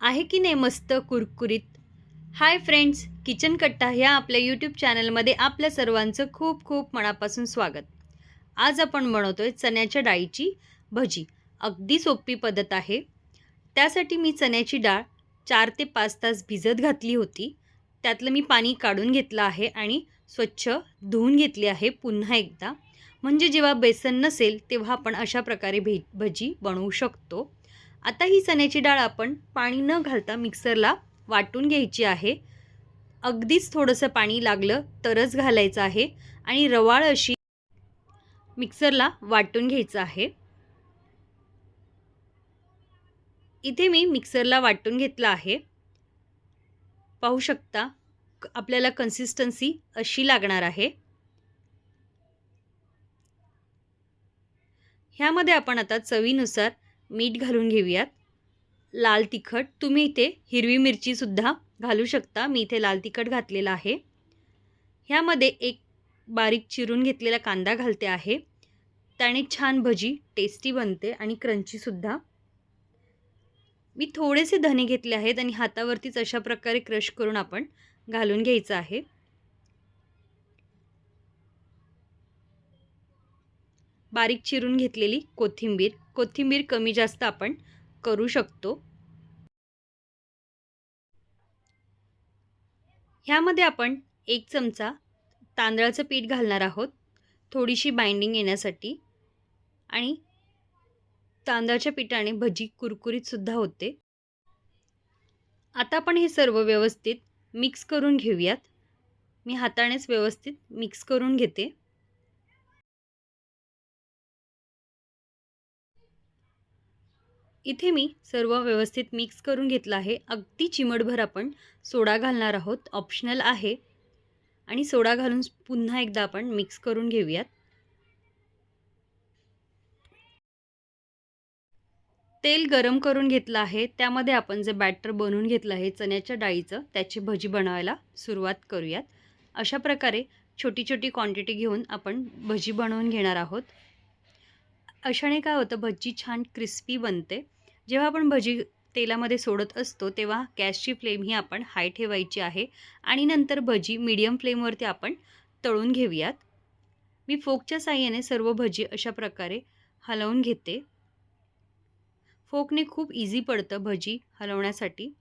आहे की नाही मस्त कुरकुरीत? हाय फ्रेंड्स किचन कट्टा ह्या आपल्या यूट्यूब चॅनलमध्ये आपल्या सर्वांचं खूप खूप मनापासून स्वागत. आज आपण बनवतो आहे चण्याच्या डाळीची भजी. अगदी सोपी पद्धत आहे. त्यासाठी मी चण्याची डाळ चार ते पाच तास भिजत घातली होती. त्यातलं मी पाणी काढून घेतलं आहे आणि स्वच्छ धुवून घेतली आहे पुन्हा एकदा. म्हणजे जेव्हा बेसन नसेल तेव्हा आपण अशा प्रकारे भे भजी बनवू शकतो. आता ही चण्याची डाळ आपण पाणी न घालता मिक्सरला वाटून घ्यायची आहे. अगदीच थोडंसं पाणी लागलं तरच घालायचं आहे आणि रवाळ अशी मिक्सरला वाटून घ्यायचं आहे. इथे मी मिक्सरला वाटून घेतलं आहे. पाहू शकता क- आपल्याला कन्सिस्टन्सी अशी लागणार आहे. ह्यामध्ये आपण आता चवीनुसार मीठ घालून घेऊयात. लाल तिखट. तुम्ही इथे हिरवी मिरचीसुद्धा घालू शकता. मी इथे लाल तिखट घातलेलं आहे. ह्यामध्ये एक बारीक चिरून घेतलेला कांदा घालते आहे. त्याने छान भजी टेस्टी बनते आणि क्रंचीसुद्धा मी थोडेसे धने घेतले आहेत आणि हातावरतीच अशा प्रकारे क्रश करून आपण घालून घ्यायचं आहे. बारीक चिरून घेतलेली कोथिंबीर कोथिंबीर कमी जास्त आपण करू शकतो. ह्यामध्ये आपण एक चमचा तांदळाचं पीठ घालणार आहोत थोडीशी बाइंडिंग येण्यासाठी. आणि तांदळाच्या पिठाने भजी कुरकुरीतसुद्धा होते. आता आपण हे सर्व व्यवस्थित मिक्स करून घेऊयात. मी हातानेच व्यवस्थित मिक्स करून घेते. इथे मी सर्व व्यवस्थित मिक्स करून घेतलं आहे. अगदी चिमटभर आपण सोडा घालणार आहोत. ऑप्शनल आहे. आणि सोडा घालून पुन्हा एकदा आपण मिक्स करून घेऊयात. तेल गरम करून घेतलं आहे. त्यामध्ये आपण जे बॅटर बनवून घेतलं आहे चण्याच्या डाळीचं त्याची भजी बनवायला सुरुवात करूयात. अशा प्रकारे छोटी छोटी क्वांटिटी घेऊन आपण भजी बनवून घेणार आहोत. अशाने काय होतं भजी छान क्रिस्पी बनते. जेव्हा आपण भजी तेलामध्ये सोडत असतो तेव्हा गॅसची फ्लेम ही आपण हाय ठेवायची आहे आणि नंतर भजी मीडियम फ्लेमवरती आपण तळून घेऊयात. मी फोकच्या साह्याने सर्व भजी अशा प्रकारे हलवून घेते. फोकने खूप इझी पडतं भजी हलवण्यासाठी.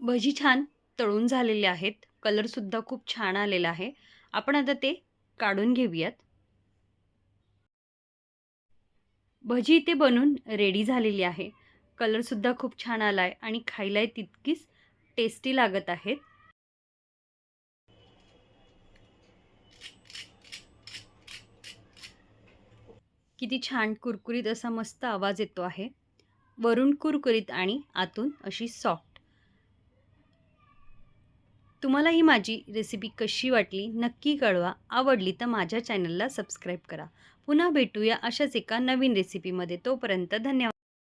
भजी छान तळून झालेले आहेत. कलरसुद्धा खूप छान आलेला आहे. आपण आता ते काढून घेऊयात. भजी इथे बनून रेडी झालेली आहे. कलरसुद्धा खूप छान आला आहे आणि खायलाही तितकीच टेस्टी लागत आहेत. किती छान कुरकुरीत असा मस्त आवाज येतो आहे. वरून कुरकुरीत आणि आतून अशी सॉफ्ट तुम्हाला ही माझी रेसिपी कशी वाटली नक्की कळवा. आवडली तर माझ्या चॅनलला सबस्क्राईब करा. पुन्हा भेटूया अशाच एका नवीन रेसिपीमध्ये तोपर्यंत धन्यवाद.